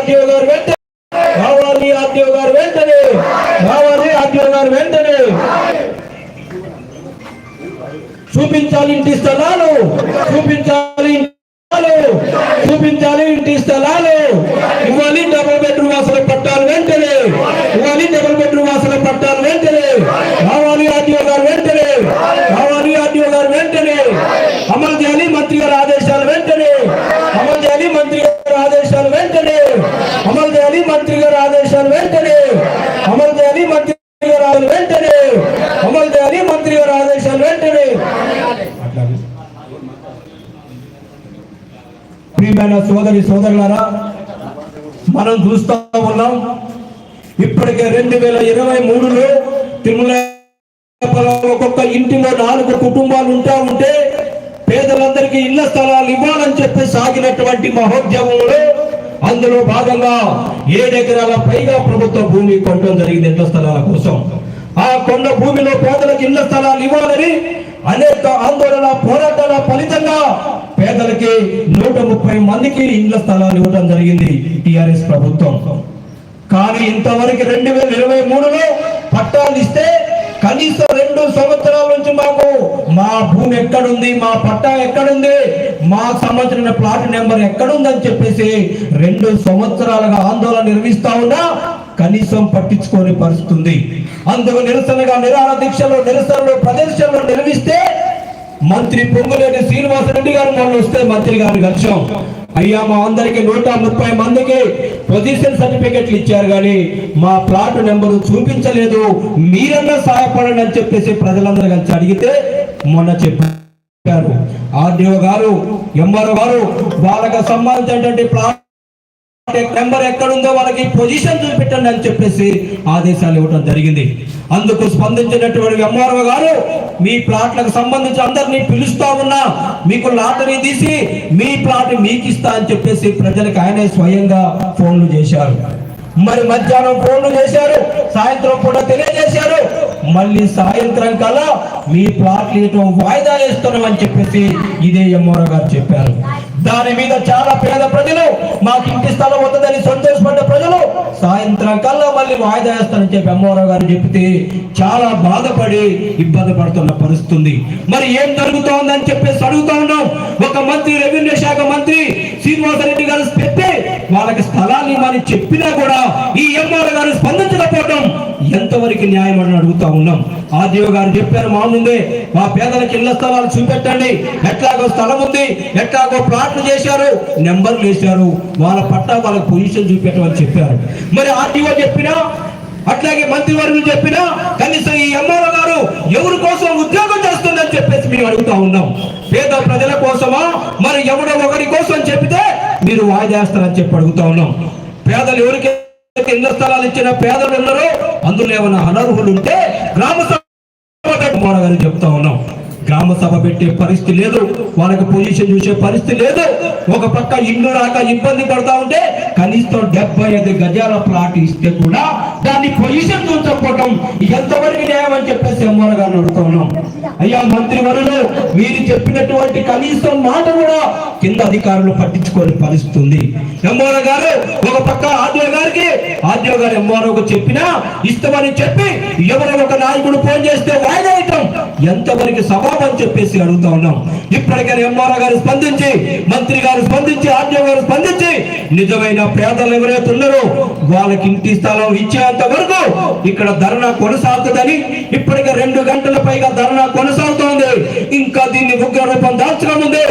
RTO గారు వెంటనే. కావాలి ఆర్టీఓ గారు వెంటనే. కావాలి ఆర్టీఓ గారు వెంటనే. చూపించాలి ఇంటి స్థలాలు. చూపించాలి ఇంటి స్థలాలు చూపించాలి ఇంటి స్థలాలు ఇవ్వాలి డబుల్ బెడ్రూమ్ వాసుల పట్టాలు వెంటనే ఇవ్వాలి డబుల్ బెడ్రూమ్ వాసుల పట్టాలు వెంటనే కావాలి ఆర్టీఓ గారు వెంటనే కావాలి ఆర్టీఓ గారు వెంటనే అమలు చేయాలి మంత్రి గారి ఆదేశాలు వెంటనే అమలు చేయాలి మంత్రి గారి ఆదేశాలు వెంటనే అమలు చేయాలి మంత్రి గారి ఆదేశాలు వెంటనే అమలు చేయాలి మంత్రి గారి ఆదేశాలు వెంటనే అమలు చేయాలి మంత్రి గారి ఆదేశాలు వెంటనే. ప్రియమైన సోదరి సోదరులారా మనం చూస్తా ఉన్నాం ఇప్పటికే రెండు వేల ఇరవై మూడులో తిరుమల ఒక్కొక్క ఇంటిలో నాలుగు కుటుంబాలు ఉంటా ఉంటే పేదలందరికీ ఇళ్ళ స్థలాలు ఇవ్వాలని చెప్పి సాగినటువంటి మహోద్యమంలో అందులో భాగంగా ఏడెకరాల పైగా ప్రభుత్వ భూమి కొనడం జరిగింది? ఇళ్ళ స్థలాల కోసం. ఆ కొండ భూమిలో పేదలకు ఇళ్ళ స్థలాలు ఇవ్వాలని అనేక ఆందోళన పోరాటాల ఫలితంగా పేదలకి నూట ముప్పై మందికి ఇళ్ళ స్థలాలు ఇవ్వడం జరిగింది టిఆర్ఎస్ ప్రభుత్వం. కానీ ఇంతవరకు రెండు వేల ఇరవై మూడులో పట్టాలు ఇస్తే కనీసం రెండు సంవత్సరాల నుంచి మాకు మా భూమి ఎక్కడుంది మా పట్టా ఎక్కడుంది మా సంబంధించిన ప్లాట్ నెంబర్ ఎక్కడుందని చెప్పేసి రెండు సంవత్సరాలుగా ఆందోళన నిర్వహిస్తా ఉన్నా కనీసం పట్టించుకోని పరిస్థితుంది అందుకు నిరసనగా నిరాహార దీక్షలు నిరసనలు ప్రదర్శనలు నిర్మిస్తే మంత్రి పొంగులేటి శ్రీనివాసరెడ్డి గారు మొన్న వస్తే మంత్రి గారిని కలిసాం. అయ్యా మా అందరికి నూట ముప్పై మందికి పొజిషన్ సర్టిఫికెట్లు ఇచ్చారు కానీ మా ప్లాట్ నెంబరు చూపించలేదు. మీరన్నా సహాయపడండి అని చెప్పేసి ప్రజలందరూ కలిసి అడిగితే మొన్న చెప్పారు. ఆర్డీఓ గారు ఎంఆర్ఓ గారు వాళ్ళకి సంబంధించినటువంటి ప్లాట్ నెంబర్ ఎక్కడుందో వాళ్ళకి పొజిషన్ చూపెట్టండి అని చెప్పేసి ఆదేశాలు ఇవ్వడం జరిగింది. అందుకు స్పందించినటువంటి ఎంఆర్ఓ గారు మీ ప్లాట్లకు సంబంధించి అందరినీ పిలుస్తా ఉన్నా మీకు లాటరీ తీసి మీ ప్లాట్ మీకు ఇస్తా అని చెప్పేసి ప్రజలకు ఆయనే స్వయంగా ఫోన్లు చేశారు. మరి మధ్యాహ్నం ఫోన్లు చేశారు సాయంత్రం కూడా తెలియజేశారు. మళ్ళీ సాయంత్రం కల్లా మీ ప్లాట్లు ఇవ్వటం వాయిదా వేస్తున్నాం అని చెప్పేసి ఇదే ఎంఆర్ఓ గారు చెప్పారు. దాని మీద చాలా పేద ప్రజలు మాకు ఇంటి స్థలం వద్దని సంతోషపడ్డ ప్రజలు సాయంత్రం కల్లా మళ్ళీ వాయిదా వేస్తానని చెప్పి ఎంఆర్ఓ గారు చెప్తే చాలా బాధపడి ఇబ్బంది పడుతున్న పరిస్థితుంది. మరి ఏం జరుగుతోందని చెప్పేసి అడుగుతా ఉన్నాం. ఒక మంత్రి రెవెన్యూ శాఖ మంత్రి శ్రీనివాసరెడ్డి గారు పెట్టి వాళ్ళకి స్థలాన్ని ఇవ్వమని చెప్పినా కూడా ఈ ఎంఆర్ గారు స్పందించకపోవడం ఎంతవరకు న్యాయం అని అడుగుతా ఉన్నాం. ఆర్డీఓ గారు చెప్పారు మా ముందే మా పేదలకు ఇళ్ళ స్థలాలు చూపెట్టండి. ఎట్లాగో స్థలం ఉంది ఎట్లాగో ప్లాట్లు చేశారు నెంబర్లు వేశారు వాళ్ళ పట్టా వాళ్ళకి పొజిషన్ చూపెట్టమని చెప్పారు. మరి ఆర్టీఓ చెప్పినా అట్లాగే మంత్రివర్యులు చెప్పినా కనీసం ఈ ఎంఆర్ఓ గారు ఎవరి కోసం ఉద్యోగం చేస్తుందని చెప్పేసి మేము అడుగుతా ఉన్నాం. ప్రజల కోసమా? మరి ఎవడో ఒకరి కోసం చెప్తే మీరు వాయిదేస్తారని చెప్పి అడుగుతా ఉన్నాం. పేదలు ఎవరికి ఇళ్ళ స్థలాలు ఇచ్చిన పేదలు ఉన్నారు అందులో ఏమైనా అనర్హులు ఉంటే గ్రామ సభ గారు చెప్తా ఉన్నాం. గ్రామ సభ పెట్టే పరిస్థితి లేదు వాళ్ళకి పొజిషన్ చూసే పరిస్థితి లేదు. ఒక పక్క ఇల్లు రాక ఇబ్బంది పడతా ఉంటే కనీసం డెబ్బై ఐదు గజాల ప్లాట్ ఇస్తే కూడా దాన్ని పొజిషన్ చూసకపోవటం ఎంతవరకు న్యాయం అని చెప్పేసి ఎంఆర్ గారిని అడుగుతా ఉన్నాం. అయ్యా మంత్రి వరులు మీరు చెప్పినటువంటి కనీసం మాట కూడా కింద అధికారులు పట్టించుకోని పరిస్థితుంది. ఎంఆర్ఓ గారు ఒక పక్క ఆర్డీఓ గారికి ఆర్డీఓ గారు ఎంఆర్ఓకు చెప్పినా ఇస్తామని చెప్పి ఎవరో ఒక నాయకుడు ఫోన్ చేస్తే వాయిదా ఇవ్వటం ఎంతవరకు సభాపని చెప్పేసి అడుగుతా ఉన్నాం. ఇప్పటికైనా ఎంఆర్ఓ గారు స్పందించి మంత్రి గారు స్పందించి ఆర్డీఓ గారు స్పందించి నిజమైన పేదలు ఎవరైతే ఉన్నారో వాళ్ళకి ఇంటి స్థలం ఇచ్చేంత వరకు ఇక్కడ ధర్నా కొనసాగుతుందని ఇప్పటికే రెండు గంటల పైగా ధర్నా కొనసాగుతోంది. ఇంకా దీన్ని ఉగ్ర రూపం దాల్చడం ఉంది.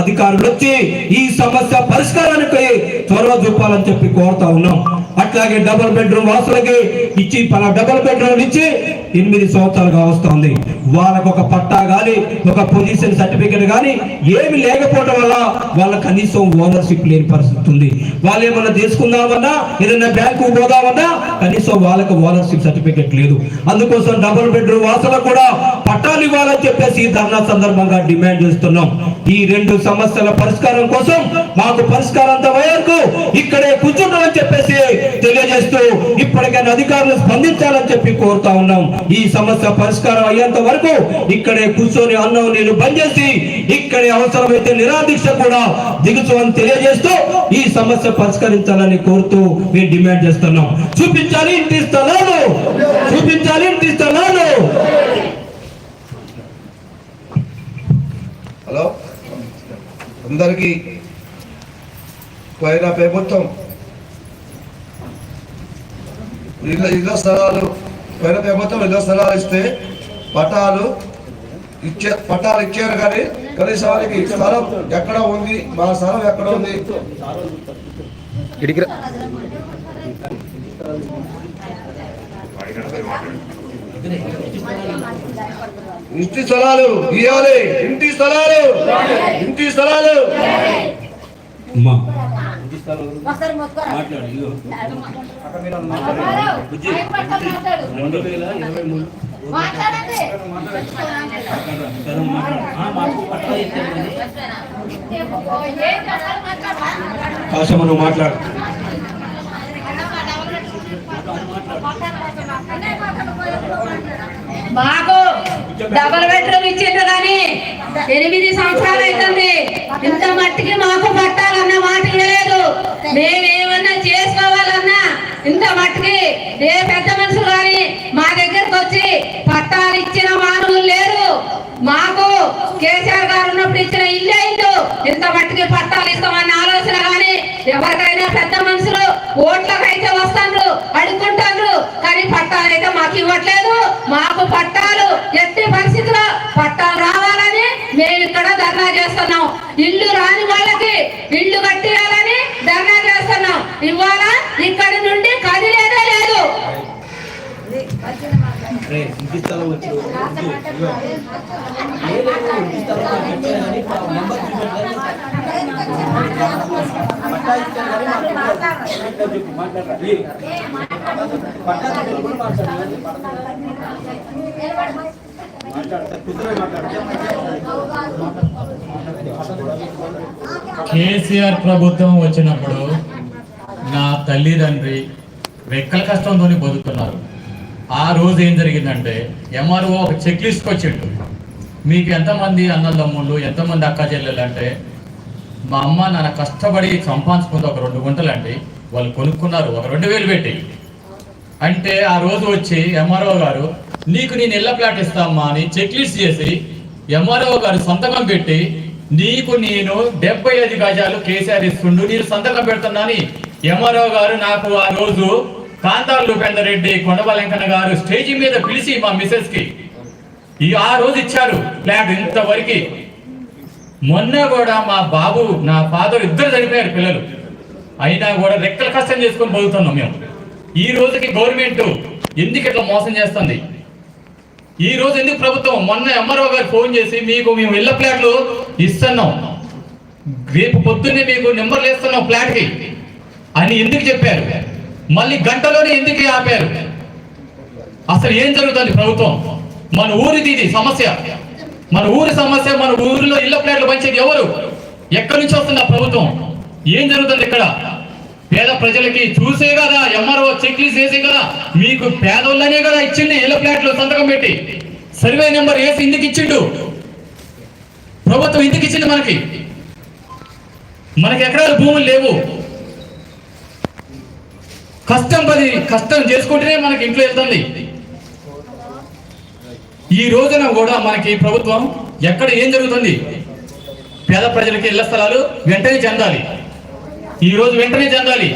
అధికారులు వచ్చి ఈ సమస్య పరిష్కారానికి చొరవ చూపాలని చెప్పి కోరుతా ఉన్నాం. అట్లాగే డబుల్ బెడ్రూమ్ వాసులకి ఇచ్చి పలా డబుల్ బెడ్రూమ్ ఇచ్చి ఎనిమిది సంవత్సరాలుగా వస్తుంది. వాళ్ళకు ఒక పట్టా కానీ ఒక పొజిషన్ సర్టిఫికెట్ కానీ ఏమి లేకపోవడం వల్ల వాళ్ళ కనీసం ఓనర్షిప్ లేని పరిస్థితి ఉంది. వాళ్ళు ఏమన్నా తీసుకుందామన్నా ఏదైనా బ్యాంకు పోదామన్నా కనీసం వాళ్ళకు ఓనర్షిప్ సర్టిఫికెట్ లేదు. అందుకోసం డబుల్ బెడ్రూమ్ వాసులకు కూడా పట్టాలు ఇవ్వాలని చెప్పేసి ధర్నా సందర్భంగా డిమాండ్ చేస్తున్నాం. ఈ రెండు సమస్యల పరిష్కారం కోసం మాకు పరిష్కారం వరకు ఇక్కడే కూర్చుంటామని చెప్పేసి తెలియజేస్తూ ఇప్పటికైనా అధికారులు స్పందించాలని చెప్పి కోరుతా ఉన్నాం. ఈ సమస్య పరిష్కారం అయ్యేంత వరకు ఇక్కడే కూర్చొని అన్నం నేను బంద్ చేసి ఇక్కడే అవసరమైతే నిరాదీక్ష కూడా దిగుచు అని తెలియజేస్తూ ఈ సమస్య పరిష్కరించాలని కోరుతూ మేము డిమాండ్ చేస్తున్నాం. చూపించాలి ఇంటి స్థలాలు. చూపించాలి ఇంటి స్థలాలు. హలో. అందరికీ పోయిన ప్రభుత్వం ఇళ్ళ ఇళ్ళ స్థలాలు పోయిన ప్రభుత్వం ఇళ్ళ స్థలాలు ఇస్తే పటాలు ఇచ్చే పటాలు ఇచ్చారు కానీ కనీసం వాళ్ళకి స్థలం ఎక్కడ ఉంది మా స్థలం ఎక్కడ ఉంది. ఇంటి స్థలాలు ఇవ్వాలి ఇంటి స్థలాలు. ఇంటి స్థలాలు. అమ్మా రెండు వేల ఇరవై మూడు. మాట్లాడు. మాకు డబల్ బెడ్రూమ్ ఇచ్చిండ్రు కానీ ఎనిమిది సంవత్సరాలు అవుతుంది. ఇంత మట్టికి మాకు పట్టాలన్న మాట లేదు మేమేమన్నా చేసుకోవాలన్నా ఇంత మట్టికి ఏ పెద్ద మనుషులు కానీ మా దగ్గరకు వచ్చి పట్టాలు ఇచ్చిన మానవులు లేరు. మాకు కేసీఆర్ గారు ఉన్నప్పుడు ఇచ్చిన ఇల్లే ఇల్లు. ఇంత మట్టికి పట్టాలు ఇస్తామన్న ఆలోచన కానీ ఎవరికైనా పెద్ద మనుషులు ఓట్లకైతే వస్తాండ్రు అడుక్కుంటాండ్రు. కానీ పట్టాలు అయితే మాకు ఇవ్వట్లేదు. మాకు పట్టాలు ఎట్టి పరిస్థితిలో పట్టాలు రావాలని మేము ఇక్కడ ధర్నా చేస్తున్నాం. ఇల్లు రాని వాళ్ళకి ఇల్లు కట్టియాలని ధర్నా చేస్తున్నాం. ఇవాళ ఇక్కడి నుండి కదిలేదే లేదు. వచ్చి కేసీఆర్ ప్రభుత్వం వచ్చినప్పుడు నా తల్లిదండ్రి రెక్కల కష్టంతో బతుకుతున్నారు. ఆ రోజు ఏం జరిగిందంటే ఎంఆర్ఓ ఒక చెక్ లిస్ట్కి వచ్చిండు మీకు ఎంతమంది అన్నదమ్ముళ్ళు ఎంతమంది అక్క చెల్లెలు అంటే మా అమ్మ నాన్న కష్టపడి సంపాదించుకుంది ఒక రెండు గుంటలు అండి వాళ్ళు కొనుక్కున్నారు ఒక రెండు వేలు పెట్టి. అంటే ఆ రోజు వచ్చి ఎంఆర్ఓ గారు నీకు నేను ఇళ్ళ ప్లాట్ ఇస్తామా అని చెక్ లిస్ట్ చేసి ఎంఆర్ఓ గారు సంతకం పెట్టి నీకు నేను డెబ్బై ఐదు గజాలు కేసీఆర్ ఇస్తుండు నేను సంతకం పెడుతున్నాని ఎంఆర్ఓ గారు నాకు ఆ రోజు కాంతాలు రూపేందర్ రెడ్డి కొండబాలెంకన్న గారు స్టేజి మీద పిలిచి మా మిసెస్కి ఈ ఆ రోజు ఇచ్చారు ఫ్లాట్ ఇంతవరకు. మొన్న కూడా మా బాబు నా ఫాదర్ ఇద్దరు చనిపోయారు పిల్లలు. అయినా కూడా రెక్కల కష్టం చేసుకొని బతుకుతున్నాం మేము. ఈ రోజుకి గవర్నమెంట్ ఎందుకు ఇట్లా మోసం చేస్తుంది? ఈ రోజు ఎందుకు ప్రభుత్వం? మొన్న ఎంఆర్ఓ గారు ఫోన్ చేసి మీకు మేము ఇళ్ళ ఫ్లాట్లు ఇస్తున్నాం. రేపు పొద్దున్నే మీకు నెంబర్లు ఇస్తున్నాం ఫ్లాట్కి అని ఎందుకు చెప్పారు? మళ్ళీ గంటలోనే ఎందుకు ఆపారు? అసలు ఏం జరుగుతుంది ప్రభుత్వం? మన ఊరిది ఇది సమస్య. మన ఊరి సమస్య మన ఊరిలో ఇళ్ళ ఫ్లాట్లు పంచేది ఎవరు? ఎక్కడి నుంచి వస్తుంది ఆ ప్రభుత్వం? ఏం జరుగుతుంది ఇక్కడ? పేద ప్రజలకి చూసే కదా ఎంఆర్ఓ చెక్ లిస్ట్ వేసి కదా మీకు పేదోళ్ళనే కదా ఇచ్చింది ఇళ్ళ ఫ్లాట్లు సంతకం పెట్టి. సర్వే నెంబర్ వేసి ఇందుకు ఇచ్చిండు. ప్రభుత్వం ఇందుకు ఇచ్చింది మనకి. మనకి ఎక్కడ భూములు లేవు. కష్టం పది కష్టం చేసుకుంటేనే మనకి ఇంట్లో వెళ్తుంది. ఈ రోజున కూడా మనకి ప్రభుత్వం ఎక్కడ ఏం జరుగుతుంది? పేద ప్రజలకి ఇళ్ళ స్థలాలు వెంటనే చెందాలి. ఈ రోజు వెంటనే చెందాలి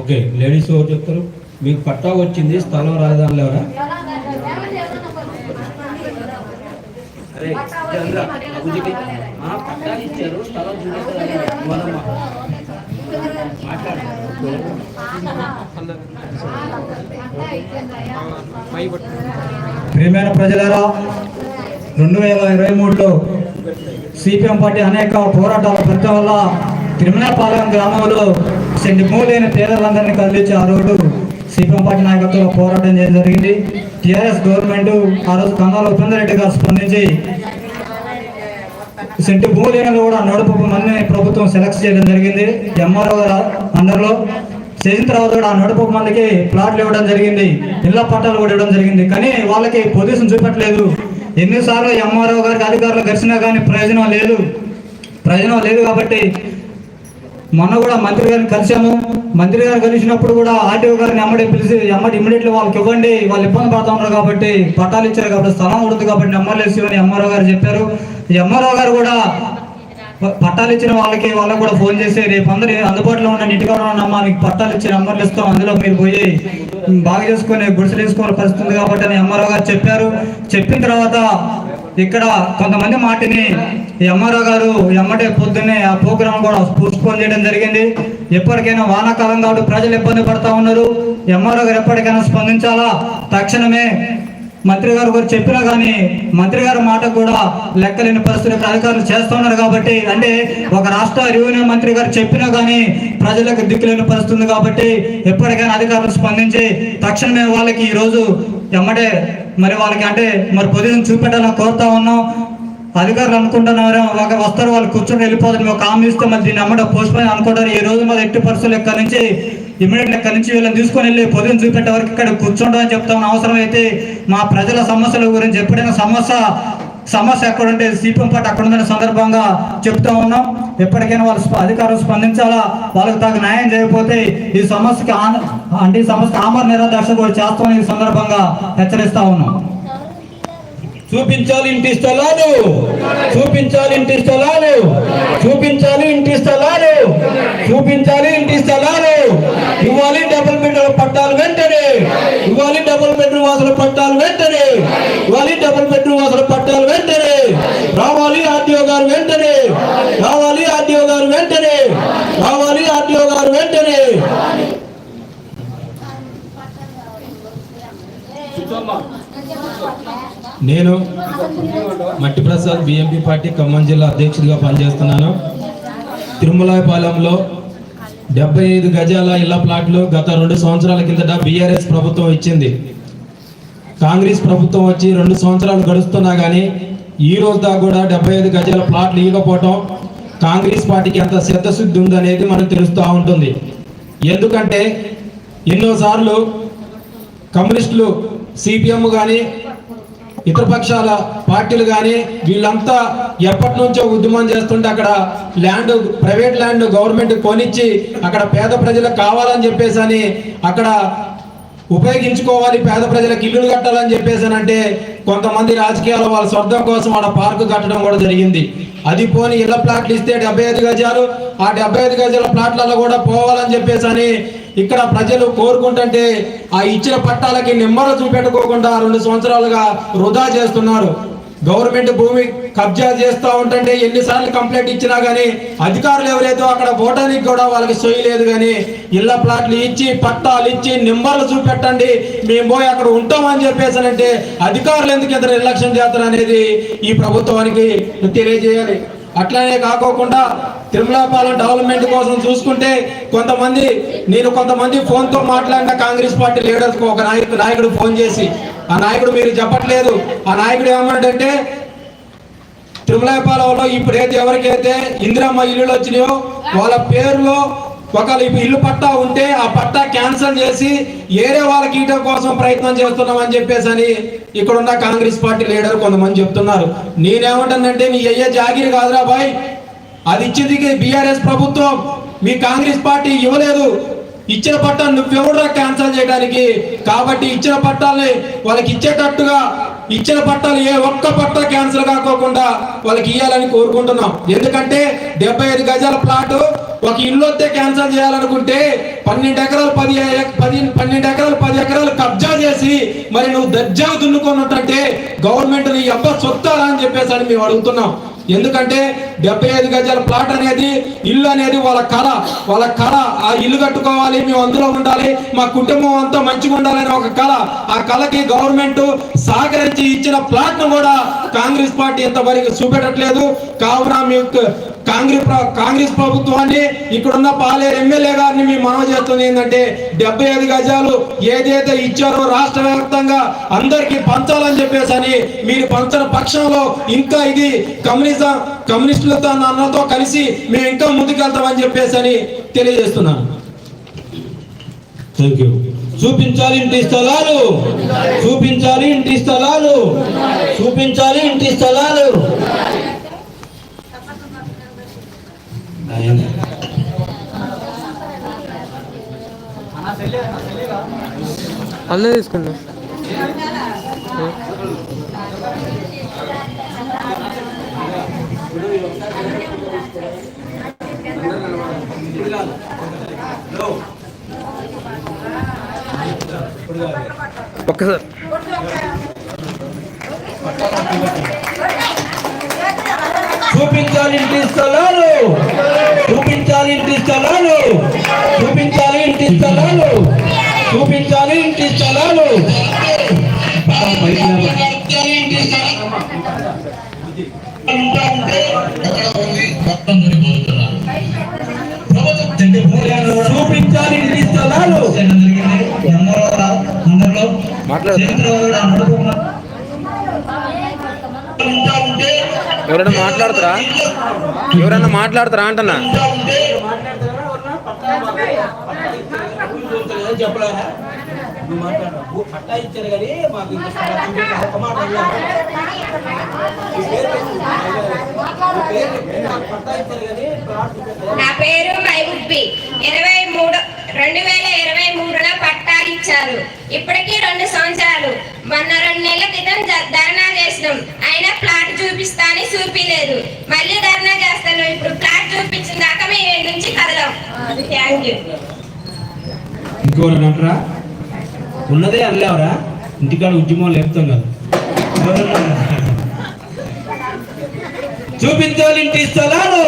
ఓకే లేడీస్ ఎవరు చెప్తారు? మీకు పట్టా వచ్చింది స్థలం రాజధానిలో ఎవరా? ప్రియమైన ప్రజలారా రెండు వేల ఇరవై మూడులో సిపిఎం పార్టీ అనేక పోరాటాల ఫలితం వల్ల తిరుమలపాలెం గ్రామంలో సెంటి మూలైన పేదలందరినీ కదిలించి ఆ రోడ్డు సిపిఎం పార్టీ నాయకత్వంలో పోరాటం చేయడం జరిగింది. టీఆర్ఎస్ గవర్నమెంట్ ఆ రోజు కన్నాల ఉపేందర్ రెడ్డి గారు స్పందించి సెంటు భూమి కూడా నడుపు మంది ప్రభుత్వం సెలెక్ట్ చేయడం జరిగింది. ఎంఆర్ఓ అందరిలో చేసిన తర్వాత కూడా ఆ నడుపు మందికి ప్లాట్లు ఇవ్వడం జరిగింది. ఇళ్ళ పట్టాలు కూడా ఇవ్వడం జరిగింది. కానీ వాళ్ళకి పొజిషన్ చూపెట్టలేదు. ఎన్నిసార్లు ఎంఆర్ఓ గారికి అధికారులు గడిచినా కానీ ప్రయోజనం లేదు. ప్రయోజనం లేదు కాబట్టి మొన్న కూడా మంత్రి గారిని కలిసాము మంత్రి గారు కలిసినప్పుడు కూడా ఆర్టీఓ గారిని ఎమ్మడి పిలిచి ఎమ్మడి ఇమ్మీడియట్లీ వాళ్ళకి ఇవ్వండి వాళ్ళు ఇబ్బంది పడుతూ ఉన్నారు కాబట్టి పట్టాలు ఇచ్చారు కాబట్టి స్థలం ఉండదు కాబట్టి ఎమ్మెల్యేస్ అని ఎంఆర్ఓ గారు చెప్పారు. ఎంఆర్ఓ గారు కూడా పట్టాలు ఇచ్చిన వాళ్ళకి వాళ్ళకి కూడా ఫోన్ చేసి రేపు అందరు అందుబాటులో ఉన్న ఇంటికి ఉన్నామా మీకు పట్టాలు ఇచ్చిన నెంబర్లు ఇస్తాం అందులో మీరు పోయి బాగా చేసుకుని గుడిసెలు వేసుకోవాలి పరిస్థితి ఉంది కాబట్టి అని ఎంఆర్ఓ గారు చెప్పారు. చెప్పిన తర్వాత ఇక్కడ కొంతమంది మాటిని ఎంఆర్ఓ గారు ఎమ్మటే పొద్దున్నే ఆ ప్రోగ్రామ్ కూడా పోస్ట్పోన్ చేయడం జరిగింది. ఎప్పటికైనా వానాకాలం కాబట్టి ప్రజలు ఇబ్బంది పడతా ఉన్నారు. ఎంఆర్ఓ గారు ఎప్పటికైనా స్పందించాలా? తక్షణమే మంత్రి గారు కూడా చెప్పినా కానీ మంత్రి గారి మాట కూడా లెక్కలేని పరిస్థితులు అధికారులు చేస్తున్నారు కాబట్టి అంటే ఒక రాష్ట్ర రెవెన్యూ మంత్రి గారు చెప్పినా కానీ ప్రజలకు దిక్కులేని పరిస్థితుంది కాబట్టి ఎప్పటికైనా అధికారులు స్పందించి తక్షణమే వాళ్ళకి ఈ రోజు ఎమ్మటే మరి వాళ్ళకి అంటే మరి పొజిషన్ చూపెట్టాలని కోరుతా ఉన్నాం. అధికారులు అనుకుంటున్నారు ఒక వస్తారు వాళ్ళు కూర్చొని వెళ్ళిపోతారు మేము ఒక ఇస్తే మరి దీన్ని అమ్మట పోస్ట్ పోయి అనుకుంటారు. ఈ రోజు మరి ఎట్టి పరిస్థితులు ఇక్కడ నుంచి ఇమీడియట్ కలిసి నుంచి వీళ్ళని తీసుకొని వెళ్ళి పొద్దున చూపెట్టే వరకు ఇక్కడ కూర్చోండి అని చెప్తాం అవసరం అయితే మా ప్రజల సమస్యల గురించి ఎప్పుడైనా సమస్య సమస్య ఎక్కడ ఉంటే సిపిఎం పార్టీ అక్కడ ఉందనే సందర్భంగా చెప్తా ఉన్నాం. ఎప్పటికైనా వాళ్ళు అధికారులు స్పందించాలా? వాళ్ళకి తగు న్యాయం చేయకపోతే ఈ సమస్యకి అంటే ఈ సమస్య ఆమర నిరాదర్శ కూడా చేస్తామని ఈ సందర్భంగా హెచ్చరిస్తా ఉన్నాం. చూపించాలి ఇంటి స్థలాలు. చూపించాలి ఇంటి స్థలాలు. చూపించాలి ఇంటి స్థలాలు. చూపించాలి ఇంటి స్థలాలు. ఇవ్వాలి డబుల్ బెడ్రూమ్ పట్టాలు వెంటనే. ఇవ్వాలి డబుల్ బెడ్రూమ్ వాసుల పట్టాలు వెంటనే. ఇవ్వాలి డబుల్ బెడ్రూమ్ వాసుల పట్టాలు వెంటనే. రావాలి ఆర్టీఓ గారు వెంటనే. రావాలి ఆర్టీఓ గారు వెంటనే. రావాలి ఆర్టీఓ గారు వెంటనే. నేను మట్టి ప్రసాద్ బిఎంపి పార్టీ ఖమ్మం జిల్లా అధ్యక్షుడిగా పనిచేస్తున్నాను. తిరుమలాయపాలెంలో డెబ్బై ఐదు గజాల ఇళ్ళ ప్లాట్లు గత రెండు సంవత్సరాల కిందట బీఆర్ఎస్ ప్రభుత్వం ఇచ్చింది. కాంగ్రెస్ ప్రభుత్వం వచ్చి రెండు సంవత్సరాలు గడుస్తున్నా కానీ ఈ రోజు దాకా కూడా డెబ్బై ఐదు గజాల ప్లాట్లు ఇవ్వకపోవటం కాంగ్రెస్ పార్టీకి ఎంత చిత్తశుద్ధి ఉందనేది మనం తెలుస్తూ ఉంటుంది. ఎందుకంటే ఎన్నోసార్లు కమ్యూనిస్టులు సిపిఎం కానీ ఇతర పక్షాల పార్టీలు కానీ వీళ్ళంతా ఎప్పటి నుంచో ఉద్యమం చేస్తుంటే అక్కడ ల్యాండ్ ప్రైవేట్ ల్యాండ్ గవర్నమెంట్ కొనిచ్చి అక్కడ పేద ప్రజలకు కావాలని చెప్పేసి అని అక్కడ ఉపయోగించుకోవాలి పేద ప్రజలకు ఇల్లులు కట్టాలని చెప్పేసి అని అంటే కొంతమంది రాజకీయాల వాళ్ళ స్వర్థం కోసం ఆడ పార్కు కట్టడం కూడా జరిగింది. అది పోని ఇళ్ళ ప్లాట్లు ఇస్తే డెబ్బై ఐదు గజాలు ఆ డెబ్బై ఐదు గజాల ప్లాట్లలో కూడా పోవాలని చెప్పేసి అని ఇక్కడ ప్రజలు కోరుకుంటుంటే ఆ ఇచ్చిన పట్టాలకి నిమ్మలు చూపెట్టుకోకుండా రెండు సంవత్సరాలుగా వృధా చేస్తున్నారు. గవర్నమెంట్ భూమి కబ్జా చేస్తూ ఉంటుంటే ఎన్నిసార్లు కంప్లైంట్ ఇచ్చినా కానీ అధికారులు ఎవరైతే అక్కడ ఓటానికి కూడా వాళ్ళకి సొయ్యి లేదు కానీ ఇళ్ళ ప్లాట్లు ఇచ్చి పట్టాలు ఇచ్చి నెంబర్లు చూపెట్టండి మేము పోయి అక్కడ ఉంటామని చెప్పేసానంటే అధికారులు ఎందుకు ఇంత నిర్లక్ష్యం చేస్తారు అనేది ఈ ప్రభుత్వానికి తెలియజేయాలి. అట్లానే కాకోకుండా తిరుమలాపాలెం డెవలప్మెంట్ కోసం చూసుకుంటే కొంతమంది నేను కొంతమంది ఫోన్తో మాట్లాడిన కాంగ్రెస్ పార్టీ లీడర్స్ ఒక నాయకుడు నాయకుడు ఫోన్ చేసి ఆ నాయకుడు మీరు చెప్పట్లేదు. ఆ నాయకుడు ఏమన్నాడంటే తిరుమలాపాలెంలో ఇప్పుడు అయితే ఎవరికైతే ఇందిరమ్మ ఇల్లులు వచ్చినాయో వాళ్ళ పేరులో ఒకవేళ ఇప్పుడు ఇల్లు పట్టా ఉంటే ఆ పట్టా క్యాన్సిల్ చేసి ఏరే వాళ్ళకి ఇయటం కోసం ప్రయత్నం చేస్తున్నాం అని చెప్పేసి అని ఇక్కడ ఉన్న కాంగ్రెస్ పార్టీ లీడర్ కొంతమంది చెప్తున్నారు. నేనేమంటానంటే మీ అయ్యే జాగిరి కాదురా బాయ్. అది ఇచ్చింది బీఆర్ఎస్ ప్రభుత్వం. మీ కాంగ్రెస్ పార్టీ ఇవ్వలేదు. ఇచ్చిన పట్టాలు నువ్వెవడరా క్యాన్సిల్ చేయడానికి? కాబట్టి ఇచ్చిన పట్టాలని వాళ్ళకి ఇచ్చేటట్టుగా ఇచ్చిన పట్టాలు ఏ ఒక్క పట్టా క్యాన్సిల్ కాకోకుండా వాళ్ళకి ఇవ్వాలని కోరుకుంటున్నాం. ఎందుకంటే డెబ్బై ఐదు గజాల ప్లాట్ ఒక ఇల్లు వస్తే క్యాన్సిల్ చేయాలనుకుంటే పన్నెండు ఎకరాలు పది పది పన్నెండు ఎకరాలు పది ఎకరాలు కబ్జా చేసి మరి నువ్వు దర్జా దున్నుకున్నట్టే గవర్నమెంట్ నీ అబ్బ సొత్తారా అని చెప్పేసి అని మేము అడుగుతున్నాం. ఎందుకంటే డెబ్బై ఐదు గజాల ప్లాట్ అనేది ఇల్లు అనేది వాళ్ళ కళ. వాళ్ళ కళ. ఆ ఇల్లు కట్టుకోవాలి మేము అందులో ఉండాలి మా కుటుంబం అంతా మంచిగా ఉండాలని ఒక కళ. ఆ కళకి గవర్నమెంట్ సహకరించి ఇచ్చిన ప్లాట్ను కూడా కాంగ్రెస్ పార్టీ ఇంతవరకు చూపెట్టట్లేదు. కావున మీకు కాంగ్రెస్ కాంగ్రెస్ ప్రభుత్వాన్ని ఇక్కడున్న పాలేరు ఎమ్మెల్యే గారిని మేము మనవి చేస్తుంది ఏంటంటే డెబ్బై ఐదు గజాలు ఏదైతే ఇచ్చారో రాష్ట్ర వ్యాప్తంగా అందరికీ పంచాలని చెప్పేసి అని మీరు పంచన పక్షంలో ఇంకా ఇది కమ్యూనిజం కమ్యూనిస్టులతో అన్నతో కలిసి మేము ఇంకా ముందుకెళ్తామని చెప్పేసి అని తెలియజేస్తున్నాను. థ్యాంక్ యూ చూపించాలి ఇంటి స్థలాలు. చూపించాలి ఇంటి స్థలాలు. చూపించాలి ఇంటి స్థలాలు. అన్నీ తీసుకున్నా ఒక్కసారి. చూపించాలి ఇంటి స్థలాలు ఇంటి స్థలాలు చూపించాలి ఇంటి స్థలాలు ఎవరైనా మాట్లాడతారా? ఎవరైనా మాట్లాడతారా? అంటున్నా చెప్పలేరా నువ్వు మాట్లాడరా? పట్టా ఇచ్చారు కానీ మాకు. ఒక మాట. నీ పేరు. పట్టా మైబుబ్బి. ఇరవై మూడు రెండు వేల ఇరవై మూడులో పట్టాలు ఇచ్చారు. ఇప్పటికి రెండు సంవత్సరాలు. మొన్న రెండు నెలల క్రితం ధర్నా చేసినాం. అయినా ప్లాట్ చూపిస్తా అని చూపిలేదు. మళ్ళీ ధర్నా చేస్తాను. ఇప్పుడు ప్లాట్ చూపించిన దాకా మేము నుంచి కదలం. థ్యాంక్ యూ ఇంకోరు అంటారా ఉన్నదే అనలేవరా. ఇంటికాడ ఉద్యమం లేపుతాం కదా. చూపించాలి ఇంటి స్థలాలు